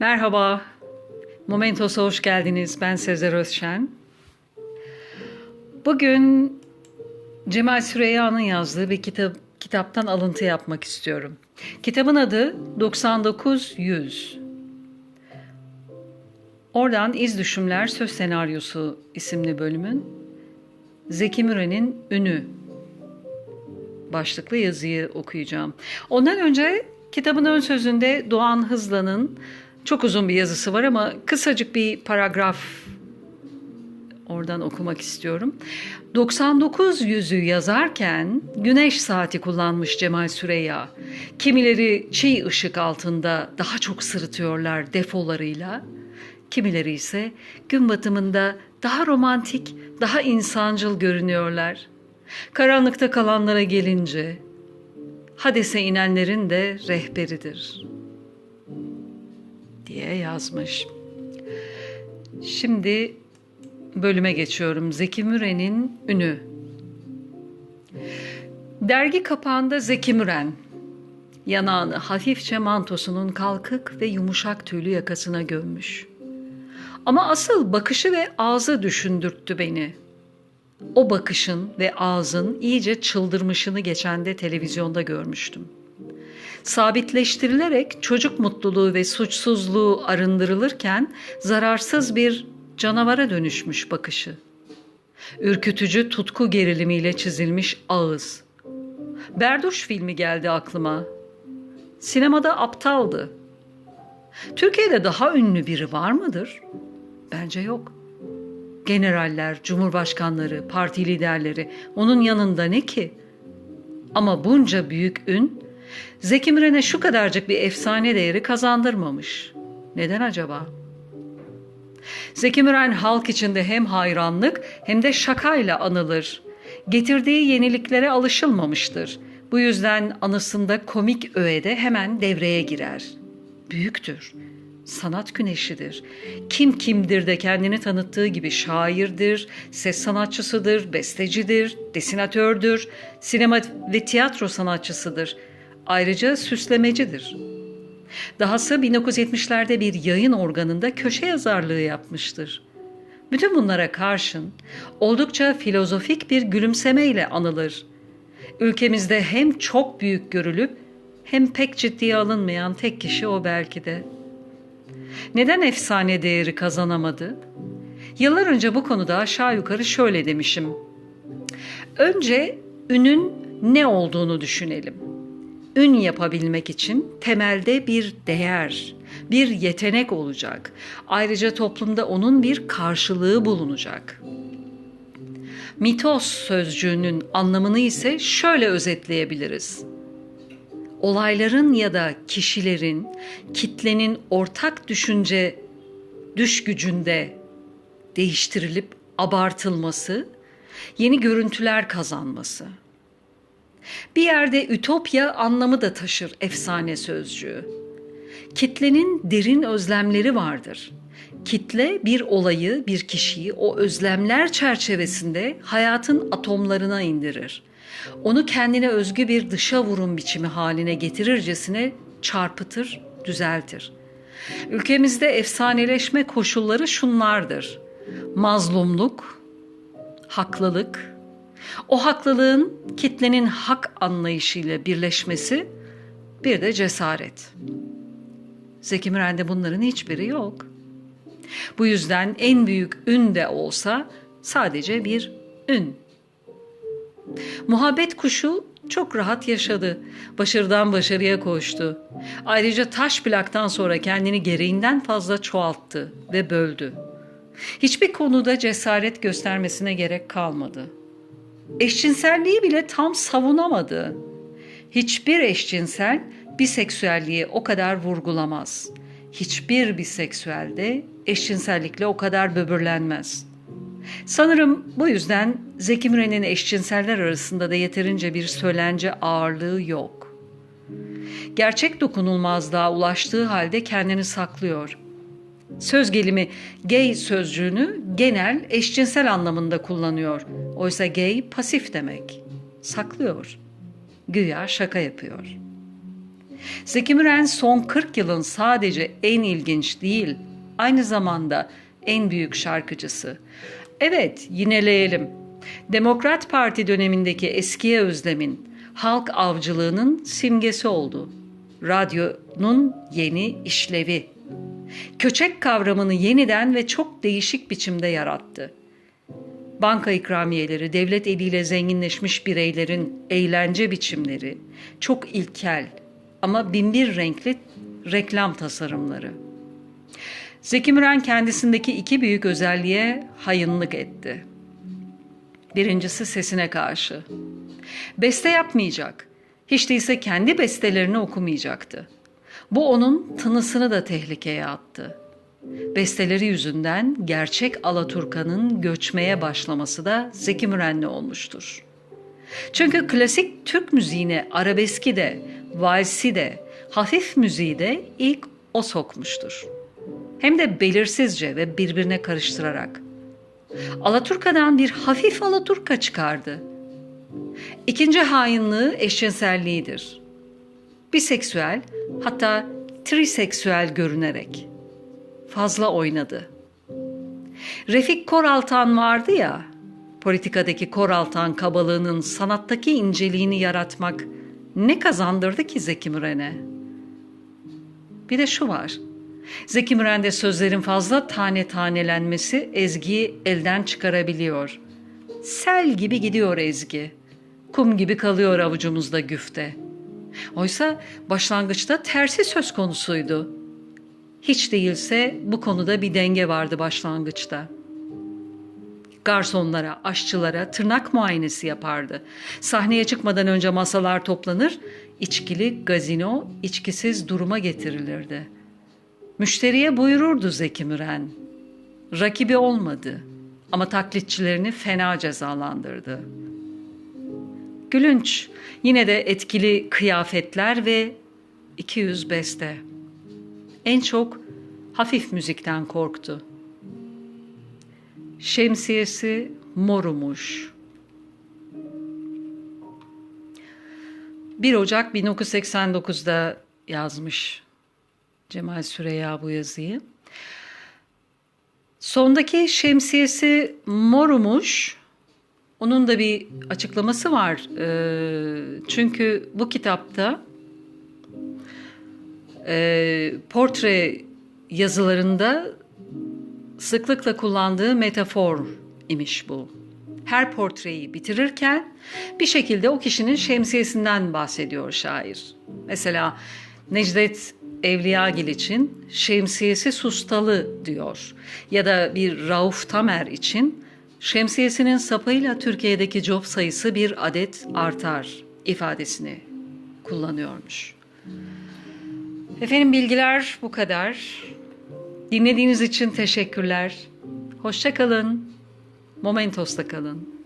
Merhaba, Momentos'a hoş geldiniz. Ben Sezer Özşen. Bugün Cemal Süreyya'nın yazdığı bir kitap, kitaptan alıntı yapmak istiyorum. Kitabın adı 99-100. Oradan İz Düşümler Söz Senaryosu isimli bölümün Zeki Müren'in Ünü başlıklı yazıyı okuyacağım. Ondan önce kitabın ön sözünde Doğan Hızlan'ın çok uzun bir yazısı var ama kısacık bir paragraf oradan okumak istiyorum. 99 yüzü yazarken güneş saati kullanmış Cemal Süreyya. Kimileri çiğ ışık altında daha çok sırıtıyorlar defolarıyla. Kimileri ise gün batımında daha romantik, daha insancıl görünüyorlar. Karanlıkta kalanlara gelince Hades'e inenlerin de rehberidir diye yazmış. Şimdi bölüme geçiyorum. Zeki Müren'in ünü. Dergi kapağında Zeki Müren yanağını hafifçe mantosunun kalkık ve yumuşak tüylü yakasına gömmüş. Ama asıl bakışı ve ağzı düşündürttü beni. O bakışın ve ağzın iyice çıldırmışını geçende televizyonda görmüştüm. Sabitleştirilerek çocuk mutluluğu ve suçsuzluğu arındırılırken zararsız bir canavara dönüşmüş bakışı. Ürkütücü tutku gerilimiyle çizilmiş ağız. Berduş filmi geldi aklıma. Sinemada aptaldı. Türkiye'de daha ünlü biri var mıdır? Bence yok. Generaller, cumhurbaşkanları, parti liderleri onun yanında ne ki? Ama bunca büyük ün Zeki Müren'e şu kadarcık bir efsane değeri kazandırmamış. Neden acaba? Zeki Müren halk içinde hem hayranlık hem de şakayla anılır. Getirdiği yeniliklere alışılmamıştır. Bu yüzden anısında komik öğede hemen devreye girer. Büyüktür, sanat güneşidir. Kim kimdir de kendini tanıttığı gibi şairdir, ses sanatçısıdır, bestecidir, desinatördür, sinema ve tiyatro sanatçısıdır. Ayrıca süslemecidir. Dahası 1970'lerde bir yayın organında köşe yazarlığı yapmıştır. Bütün bunlara karşın oldukça filozofik bir gülümsemeyle anılır. Ülkemizde hem çok büyük görülüp hem pek ciddiye alınmayan tek kişi o belki de. Neden efsane değeri kazanamadı? Yıllar önce bu konuda aşağı yukarı şöyle demişim. Önce ünün ne olduğunu düşünelim. Ün yapabilmek için temelde bir değer, bir yetenek olacak. Ayrıca toplumda onun bir karşılığı bulunacak. Mitos sözcüğünün anlamını ise şöyle özetleyebiliriz olayların ya da kişilerin, kitlenin ortak düşünce düş gücünde değiştirilip abartılması, yeni görüntüler kazanması. Bir yerde ütopya anlamı da taşır efsane sözcüğü. Kitlenin derin özlemleri vardır. Kitle bir olayı, bir kişiyi o özlemler çerçevesinde hayatın atomlarına indirir onu kendine özgü bir dışa vurum biçimi haline getirircesine çarpıtır, düzeltir. Ülkemizde efsaneleşme koşulları şunlardır. Mazlumluk, haklılık, o haklılığın kitlenin hak anlayışıyla birleşmesi, bir de cesaret. Zeki Müren'de bunların hiçbiri yok. Bu yüzden en büyük ün de olsa sadece bir ün. Muhabbet kuşu çok rahat yaşadı. Başarıdan başarıya koştu. Ayrıca taş plaktan sonra kendini gereğinden fazla çoğalttı ve böldü. Hiçbir konuda cesaret göstermesine gerek kalmadı. Eşcinselliği bile tam savunamadı. Hiçbir eşcinsel biseksüelliği o kadar vurgulamaz. Hiçbir biseksüel de eşcinsellikle o kadar böbürlenmez.'' Sanırım bu yüzden Zeki Müren'in eşcinseller arasında da yeterince bir söylence ağırlığı yok. Gerçek dokunulmazlığa ulaştığı halde kendini saklıyor. Söz gelimi gay sözcüğünü genel eşcinsel anlamında kullanıyor. Oysa gay pasif demek. Saklıyor. Güya şaka yapıyor. Zeki Müren son 40 yılın sadece en ilginç değil, aynı zamanda en büyük şarkıcısı. Evet, yineleyelim. Demokrat Parti dönemindeki eskiye özlemin, halk avcılığının simgesi oldu. Radyonun yeni işlevi. Köçek kavramını yeniden ve çok değişik biçimde yarattı. Banka ikramiyeleri, devlet eliyle zenginleşmiş bireylerin eğlence biçimleri, çok ilkel ama binbir renkli reklam tasarımları. Zeki Müren kendisindeki iki büyük özelliğe hayınlık etti. Birincisi sesine karşı. Beste yapmayacak. Hiç değilse kendi bestelerini okumayacaktı. Bu onun tınısını da tehlikeye attı. Besteleri yüzünden gerçek Alaturka'nın göçmeye başlaması da Zeki Müren'le olmuştur. Çünkü klasik Türk müziğine arabeski de, valsi de, hafif müziği de ilk o sokmuştur. Hem de belirsizce ve birbirine karıştırarak. Alaturka'dan bir hafif Alaturka çıkardı. İkinci hainliği eşcinselliğidir. Biseksüel hatta triseksüel görünerek fazla oynadı. Refik Koraltan vardı ya, politikadaki Koraltan kabalığının sanattaki inceliğini yaratmak ne kazandırdı ki Zeki Müren'e? Bir de şu var. Zeki Müren'de sözlerin fazla tane tanelenmesi ezgiyi elden çıkarabiliyor. Sel gibi gidiyor ezgi. Kum gibi kalıyor avucumuzda güfte. Oysa başlangıçta tersi söz konusuydu. Hiç değilse bu konuda bir denge vardı başlangıçta. Garsonlara, aşçılara tırnak muayenesi yapardı. Sahneye çıkmadan önce masalar toplanır, içkili gazino içkisiz duruma getirilirdi. Müşteriye buyururdu Zeki Müren. Rakibi olmadı ama taklitçilerini fena cezalandırdı. Gülünç, yine de etkili kıyafetler ve 200 beste. En çok hafif müzikten korktu. Şemsiyesi morumuş. 1 Ocak 1989'da yazmış Cemal Süreya bu yazıyı. Sondaki şemsiyesi morumuş. Onun da bir açıklaması var. Çünkü bu kitapta e, portre yazılarında sıklıkla kullandığı metafor imiş bu. Her portreyi bitirirken bir şekilde o kişinin şemsiyesinden bahsediyor şair. Mesela Necdet Evliyagil için şemsiyesi sustalı diyor. Ya da bir Rauf Tamer için şemsiyesinin sapıyla Türkiye'deki job sayısı bir adet artar ifadesini kullanıyormuş. Efendim bilgiler bu kadar. Dinlediğiniz için teşekkürler. Hoşça kalın. Momentos'ta kalın.